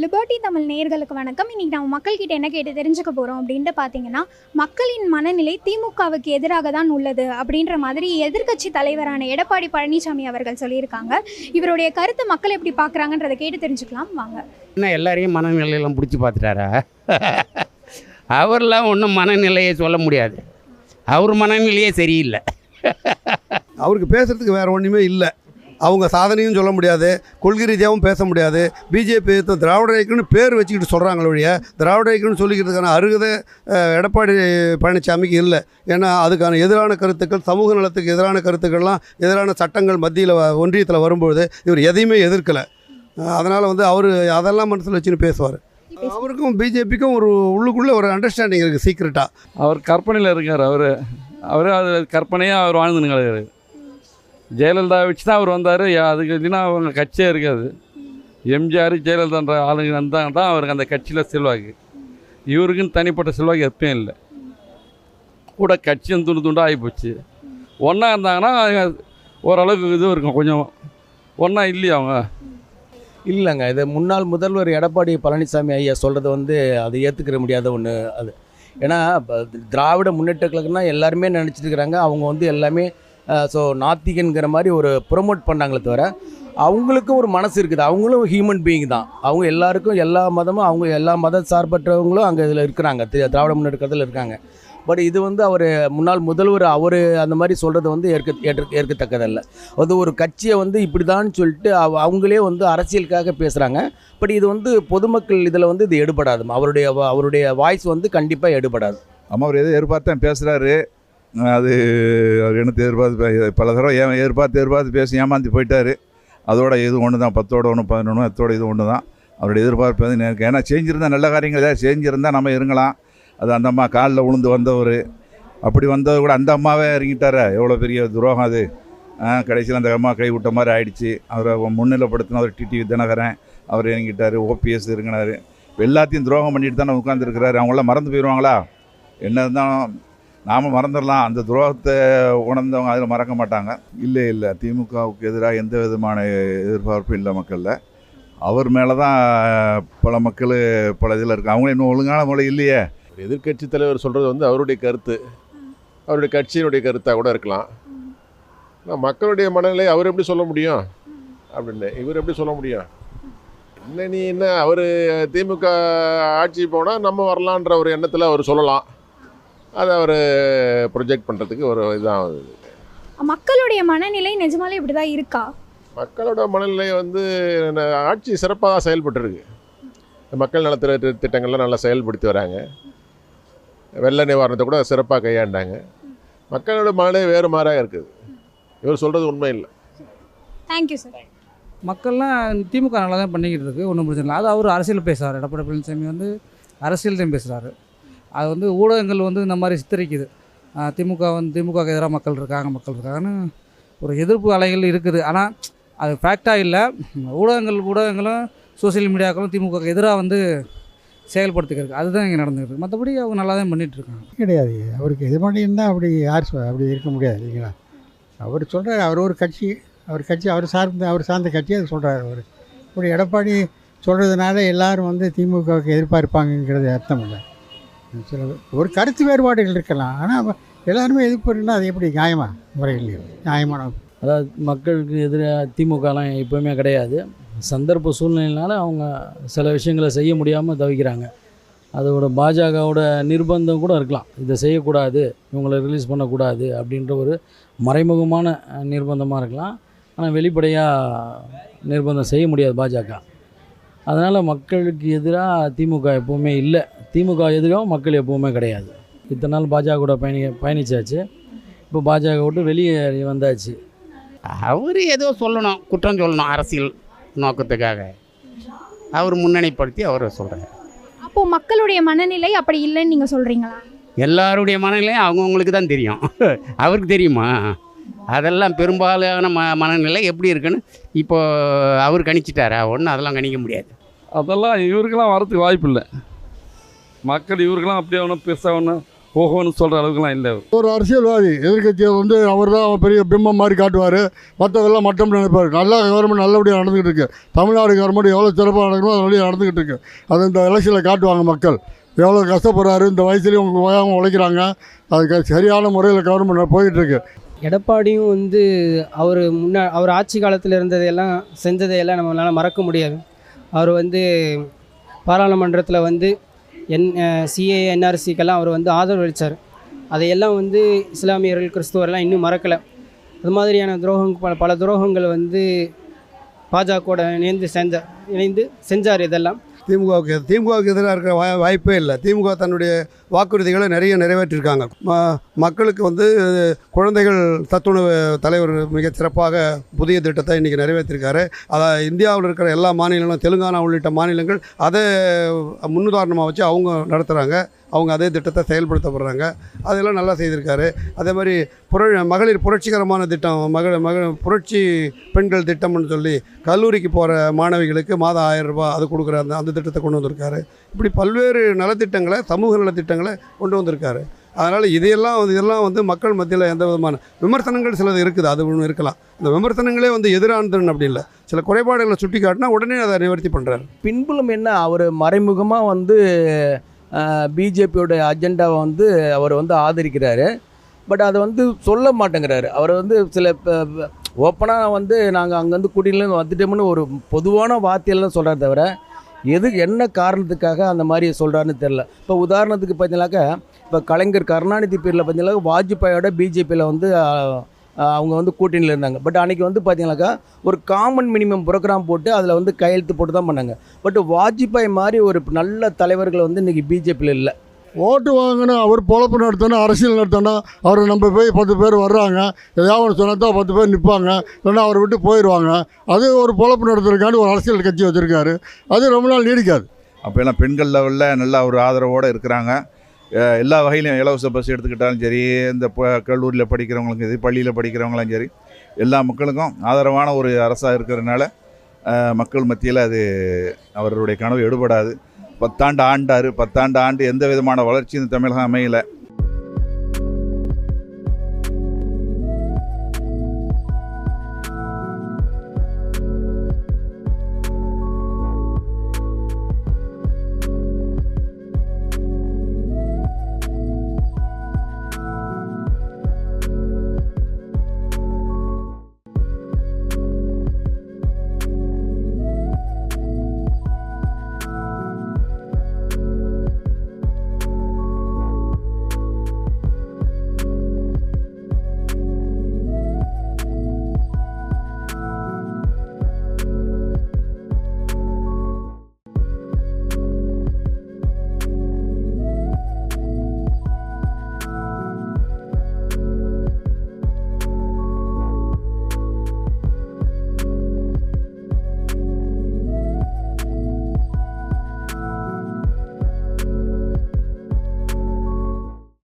Liberty Tamil நேயர்களுக்கு வணக்கம். இன்னைக்கு நம்ம மக்கள்கிட்ட என்ன கேட்டு தெரிஞ்சுக்க போகிறோம் அப்படின்ட்டு பார்த்தீங்கன்னா மக்களின் மனநிலை திமுகவுக்கு எதிராக தான் உள்ளது அப்படின்ற மாதிரி எதிர்க்கட்சி தலைவரான எடப்பாடி பழனிசாமி அவர்கள் சொல்லியிருக்காங்க. இவருடைய கருத்தை மக்கள் எப்படி பார்க்குறாங்கன்றதை கேட்டு தெரிஞ்சுக்கலாம். வாங்க. என்ன எல்லாரையும் மனநிலையெல்லாம் பிடிச்சி பார்த்துட்டாரா அவர்லாம் ஒன்றும் மனநிலையை சொல்ல முடியாது. அவர் மனநிலையே சரியில்லை. அவருக்கு பேசுகிறதுக்கு வேறு ஒன்றுமே இல்லை. அவங்க சாதனையும் சொல்ல முடியாது கொள்கை ரீதியாகவும் பேச முடியாது. பிஜேபி திராவிட இயக்கம்னு பேர் வச்சுக்கிட்டு சொல்கிறாங்களே ஒழிய திராவிட இயக்கம்னு சொல்லிக்கிறதுக்கான அருகதை எடப்பாடி பழனிசாமிக்கு இல்லை. ஏன்னா அதுக்கான எதிரான கருத்துக்கள் சமூக நலத்துக்கு எதிரான கருத்துக்கள்லாம் எதிரான சட்டங்கள் மத்தியில் ஒன்றியத்தில் வரும்பொழுது இவர் எதையுமே எதிர்க்கலை. அதனால் வந்து அவர் அதெல்லாம் மனசில் வச்சுன்னு பேசுவார். அவருக்கும் பிஜேபிக்கும் ஒரு உள்ளுக்குள்ளே ஒரு அண்டர்ஸ்டாண்டிங் இருக்குது சீக்ரெட்டாக அவர் கற்பனையில் இருக்கார் அவர். அவர் அது கற்பனையாக அவர் வாழ்ந்துன்னு கிடக்குறாரு ஜெயலலிதா வச்சு தான் அவர் வந்தார். அதுக்கு இல்லைன்னா அவங்க கட்சியே இருக்காது. எம்ஜிஆர் ஜெயலலிதான்ற ஆளுங்க வந்தாங்க தான் அவருக்கு அந்த கட்சியில் செல்வாக்கு. இவருக்குன்னு தனிப்பட்ட செல்வாக்கு எப்பயும் இல்லை. கூட கட்சியும் துண்டு துண்டாக ஆகிப்போச்சு ஒன்றா இருந்தாங்கன்னா ஓரளவுக்கு இது இருக்கும். கொஞ்சம் ஒன்றா இல்லையா அவங்க? இல்லைங்க. இது முன்னாள் முதல்வர் எடப்பாடி பழனிசாமி ஐயா சொல்கிறது வந்து அது ஏற்றுக்கிற முடியாத ஒன்று அது. ஏன்னா இப்போ திராவிட முன்னேற்ற கழகம்னா எல்லாருமே நினச்சிட்டு இருக்கிறாங்க. அவங்க வந்து எல்லாமே ஸோ நாத்திகன்கிற மாதிரி ஒரு ப்ரொமோட் பண்ணாங்களே தவிர அவங்களுக்கும் ஒரு மனசு இருக்குது. அவங்களும் ஹியூமன் பீயிங் தான். அவங்க எல்லாருக்கும் எல்லா மதமும் அவங்க எல்லா மத சார்பற்றவங்களும் அங்கே இதில் இருக்கிறாங்க. தி- திராவிட முன்னேற்ற இருக்காங்க. பட் இது வந்து அவர் முன்னாள் முதல்வர் அவர் அந்த மாதிரி சொல்கிறது வந்து ஏற்க ஏற்க ஏற்கத்தக்கதல்ல. அது ஒரு கட்சியை வந்து இப்படி தான் சொல்லிட்டு அவ அவங்களே வந்து அரசியலுக்காக பேசுகிறாங்க பட் இது வந்து பொதுமக்கள் இதில் வந்து இது எடுபடாது. அவருடைய அவருடைய வாய்ஸ் வந்து கண்டிப்பாக எடுபடாது. அம்மா அவர் எதை எதிர்பார்த்து பேசுகிறாரு அது அவர் என்ன எதிர்பார்த்து பல தடவை ஏன் எதிர்பார்த்து எதிர்பார்த்து பேசி ஏமாந்து போயிட்டார். அதோட இது ஒன்று தான் பத்தோட ஒன்று பதினொன்று எத்தோட இது ஒன்று தான் அவருடைய எதிர்பார்ப்பு வந்து எனக்கு ஏன்னா செஞ்சுருந்தா நல்ல காரியங்கள். ஏதாவது செஞ்சுருந்தா நம்ம இருங்கலாம். அது அந்த அம்மா காலில் விழுந்து வந்தவர். அப்படி வந்தவர் கூட அந்த அம்மாவே இறங்கிட்டாரா. எவ்வளோ பெரிய துரோகம் அது. கடைசியில் அந்த அம்மா கை விட்ட மாதிரி ஆயிடுச்சு. அவரை முன்னிலைப்படுத்தினவர் டிடிவி தினகரன் அவர் இறங்கிட்டார். ஓபிஎஸ் இறங்கினார். எல்லாத்தையும் துரோகம் பண்ணிட்டு தானே உட்காந்துருக்கிறாரு அவங்களாம் மறந்து போயிடுவாங்களா என்ன இருந்தாலும் நாம் மறந்துடலாம். அந்த துரோகத்தை உணர்ந்தவங்க அதில் மறக்க மாட்டாங்க. இல்லை இல்லை. திமுகவுக்கு எதிராக எந்த விதமான எதிர்பார்ப்பும் இல்லை மக்களில். அவர் மேலே தான் பல மக்கள் பல இதில் இருக்கு அவங்களும் இன்னும் ஒழுங்கான முறை இல்லையே. எதிர்க்கட்சி தலைவர் சொல்கிறது வந்து அவருடைய கருத்து. அவருடைய கட்சியினுடைய கருத்தாக கூட இருக்கலாம். ஆனால் மக்களுடைய மனநிலை அவர் எப்படி சொல்ல முடியும்? அப்படின்னு. இவர் எப்படி சொல்ல முடியும்? இல்லை நீ என்ன அவர் திமுக ஆட்சி போனால் நம்ம வரலான்ற ஒரு எண்ணத்தில் அவர் சொல்லலாம். அதை அவர் ப்ரொஜெக்ட் பண்ணுறதுக்கு ஒரு இதான் மக்களுடைய மனநிலை நிஜமாலே இப்படி தான் இருக்கா? மக்களோட மனநிலை வந்து ஆட்சி சிறப்பாக செயல்பட்டுருக்கு. மக்கள் நலத்திட்ட தி- திட்டங்கள்லாம் நல்லா செயல்படுத்தி வராங்க. வெள்ள நிவாரணத்தை கூட சிறப்பாக கையாண்டாங்க. மக்களோட மனநிலை வேறு மாறாக இருக்குது. இவர் சொல்கிறது உண்மை இல்லை. தேங்க்யூ சார் மக்கள்லாம் திமுக நல்லா தான் பண்ணிக்கிட்டு இருக்கு. ஒன்றும் பிரச்சனை இல்லை. அது அவர் அரசியல் பேசுகிறார் எடப்பாடி பழனிசாமி வந்து அரசியல் தான் பேசுகிறாரு அது வந்து ஊடகங்கள் வந்து இந்த மாதிரி சித்தரிக்குது. திமுக வந்து திமுகவுக்கு எதிராக மக்கள் இருக்காங்க மக்கள் இருக்காங்கன்னு ஒரு எதிர்ப்பு அலைகள் இருக்குது. ஆனால் அது ஃபேக்டாக இல்லை. ஊடகங்கள் ஊடகங்களும் சோஷியல் மீடியாக்களும் திமுகவுக்கு எதிராக வந்து செயல்படுத்திக்கிறதுக்கு அதுதான் இங்கே நடந்துருக்கு மற்றபடி அவங்க நல்லா தான் பண்ணிகிட்ருக்காங்க கிடையாது. அவருக்கு இது பண்ணியிருந்தால் அப்படி யார் சொ- அப்படி இருக்க முடியாது இல்லைங்களா? அவர் சொல்கிறார் அவர் ஒரு கட்சி அவர் கட்சி அவர் சார்ந்த அவர் சார்ந்த கட்சி அது சொல்கிறார் அவர். இப்படி எடப்பாடி சொல்கிறதுனால எல்லோரும் வந்து திமுகவுக்கு எதிர்பார்ப்பாங்கங்கிறது அர்த்தம் இல்லை. சில ஒரு கருத்து வேறுபாடுகள் இருக்கலாம். ஆனால் எல்லாருமே எதிர்ப்புன்னா அது எப்படி நியாயமாக முறையில் நியாயமான அதாவது மக்களுக்கு எதிராக திமுகலாம் எப்போவுமே கிடையாது. சந்தர்ப்ப சூழ்நிலையினால அவங்க சில விஷயங்களை செய்ய முடியாமல் தவிக்கிறாங்க. அதோட பாஜகவோட நிர்பந்தம் கூட இருக்கலாம். இதை செய்யக்கூடாது இவங்களை ரிலீஸ் பண்ணக்கூடாது அப்படின்ற ஒரு மறைமுகமான நிர்பந்தமாக இருக்கலாம். ஆனால் வெளிப்படையாக நிர்பந்தம் செய்ய முடியாது பாஜக. அதனால் மக்களுக்கு எதிராக திமுக எப்போவுமே இல்லை. திமுக எதிராக மக்கள் எப்போவுமே கிடையாது. இத்தனை நாள் பாஜக கூட பயணி பயணிச்சாச்சு. இப்போ பாஜக விட்டு வெளியே வந்தாச்சு. அவர் ஏதோ சொல்லணும் குற்றம் சொல்லணும் அரசியல் நோக்கத்துக்காக. அவர் முன்னணிப்படுத்தி அவர் சொல்கிறார் அப்போ மக்களுடைய மனநிலை அப்படி இல்லைன்னு நீங்கள் சொல்கிறீங்களா எல்லாருடைய மனநிலையும் அவங்கவுங்களுக்கு தான் தெரியும். அவருக்கு தெரியுமா? அதெல்லாம் பெரும்பாலான ம மனநிலை எப்படி இருக்குன்னு இப்போ அவர் கணிச்சிட்டாரா? ஒன்றும் அதெல்லாம் கணிக்க முடியாது. அதெல்லாம் இவருக்கெல்லாம் வரதுக்கு வாய்ப்பு இல்லை. மக்கள் இவருக்கெல்லாம் அப்படியே ஒன்றும் பெருசாக ஒன்றும் ஓஹோன்னு சொல்கிற அளவுக்குலாம் இல்லை ஒரு அரசியல்வாதி எதிர்க்கட்சியை வந்து அவர் தான் பெரிய பிம்பம் மாதிரி காட்டுவார். மற்றவெல்லாம் மட்டம் நினைப்பார். நல்லா கவர்மெண்ட் நல்லபடியாக நடந்துக்கிட்டு இருக்கு. தமிழ்நாடு கவர்மெண்ட் எவ்வளோ சிறப்பாக நடக்கணும் அது வழியாக நடந்துக்கிட்டு இருக்கு. அது இந்த எலெக்ஷனில் காட்டுவாங்க மக்கள். எவ்வளோ கஷ்டப்படுறாரு இந்த வயசுலேயும் அவங்க ஓயாமல் உழைக்கிறாங்க. அதுக்கு சரியான முறையில் கவர்மெண்ட் போயிட்டுருக்கு எடப்பாடியும் வந்து அவர் முன்னா அவர் ஆட்சி காலத்தில் இருந்ததையெல்லாம் செஞ்சதையெல்லாம் நம்மளால் மறக்க முடியாது. அவர் வந்து பாராளுமன்றத்தில் வந்து என் சிஏ என்ஆர்சிக்கெல்லாம் அவர் வந்து ஆதரவு அளித்தார் அதையெல்லாம் வந்து இஸ்லாமியர்கள் கிறிஸ்துவரெல்லாம் இன்னும் மறக்கலை. அது மாதிரியான துரோகம் பல பல துரோகங்கள் வந்து பாஜகவோட இணைந்து செஞ்ச இணைந்து செஞ்சார் இதெல்லாம். திமுகவுக்கு திமுகவுக்கு எதிராக இருக்கிற வாய் வாய்ப்பே இல்லை. திமுக தன்னுடைய வாக்குறுதிகளை நிறைய நிறைவேற்றியிருக்காங்க ம மக்களுக்கு வந்து குழந்தைகள் தத்துணவு தலைவர் மிக சிறப்பாக புதிய திட்டத்தை இன்றைக்கி நிறைவேற்றிருக்காரு. அதை இந்தியாவில் இருக்கிற எல்லா மாநிலங்களும் தெலுங்கானா உள்ளிட்ட மாநிலங்கள் அதை முன்னுதாரணமாக வச்சு அவங்க நடத்துகிறாங்க அவங்க அதே திட்டத்தை செயல்படுத்தப்படுறாங்க அதெல்லாம் நல்லா செய்திருக்காரு. அதே மாதிரி புர மகளிர் புரட்சிகரமான திட்டம் மகள் மக புரட்சி பெண்கள் திட்டம்னு சொல்லி கல்லூரிக்கு போகிற மாணவிகளுக்கு மாதம் ஆயிரம் ரூபாய் அது கொடுக்குற அந்த அந்த திட்டத்தை கொண்டு வந்திருக்காரு. இப்படி பல்வேறு நலத்திட்டங்களை சமூக நலத்திட்டங்களை கொண்டு வந்திருக்காரு. அதனால் இதையெல்லாம் வந்து இதெல்லாம் வந்து மக்கள் மத்தியில் எந்த விதமான விமர்சனங்கள் சிலது இருக்குது. அது ஒன்று இருக்கலாம். இந்த விமர்சனங்களே வந்து எதிரானதுன்னு அப்படி இல்லை. சில குறைபாடுகளை சுட்டி காட்டினா உடனே அதை நிவர்த்தி பண்ணுறாரு பின்புலம் என்ன? அவர் மறைமுகமாக வந்து பிஜேபியோட அஜெண்டாவை வந்து அவர் வந்து ஆதரிக்கிறாரு. பட் அதை வந்து சொல்ல மாட்டேங்கிறாரு. அவர் வந்து சில ஓப்பனாக வந்து நாங்கள் அங்கேருந்து குடியிலேருந்து வந்துட்டோம்னு ஒரு பொதுவான வார்த்தையெல்லாம் சொல்கிறார் தவிர எது என்ன காரணத்துக்காக அந்த மாதிரி சொல்கிறாருன்னு தெரில இப்போ உதாரணத்துக்கு பார்த்தீங்கன்னாக்கா இப்போ கலைஞர் கருணாநிதி பேரில் பார்த்தீங்கன்னா வாஜ்பாயோட பிஜேபியில் வந்து அவங்க வந்து கூட்டணியில் இருந்தாங்க. பட் அன்றைக்கி வந்து பார்த்தீங்கன்னாக்கா ஒரு காமன் மினிமம் ப்ரோக்ராம் போட்டு அதில் வந்து கையெழுத்து போட்டு தான் பண்ணாங்க. பட் வாஜ்பாய் மாதிரி ஒரு நல்ல தலைவர்கள் வந்து இன்றைக்கி பிஜேபியில் இல்லை. ஓட்டு வாங்கினா அவர் பொழப்பு நடத்தணும் அரசியல் நடத்தணும் அவரை நம்ம போய் பத்து பேர் வர்றாங்க. ஏதாவது ஒன்று சொன்னா தான் பத்து பேர் நிற்பாங்க இல்லைன்னா அவரை விட்டு போயிடுவாங்க அது ஒரு பொழப்பு நடத்துறதுக்காண்டி ஒரு அரசியல் கட்சி வச்சுருக்காரு. அது ரொம்ப நாள் நீடிக்காது. அப்போ எல்லாம் பெண்கள் லெவலில் நல்ல ஒரு ஆதரவோடு இருக்கிறாங்க. எல்லா வகையிலும் இலவச பஸ் எடுத்துக்கிட்டாலும் சரி இந்த ப- கல்லூரியில் படிக்கிறவங்களுக்கும் சரி பள்ளியில் படிக்கிறவங்களும் சரி எல்லா மக்களுக்கும் ஆதரவான ஒரு அரசாக இருக்கிறதுனால மக்கள் மத்தியில் அது அவருடைய கனவு எடுபடாது. பத்தாண்டு ஆண்டார் பத்தாண்டு ஆண்டு எந்த விதமான வளர்ச்சியும் இந்த தமிழகம் அமையலை.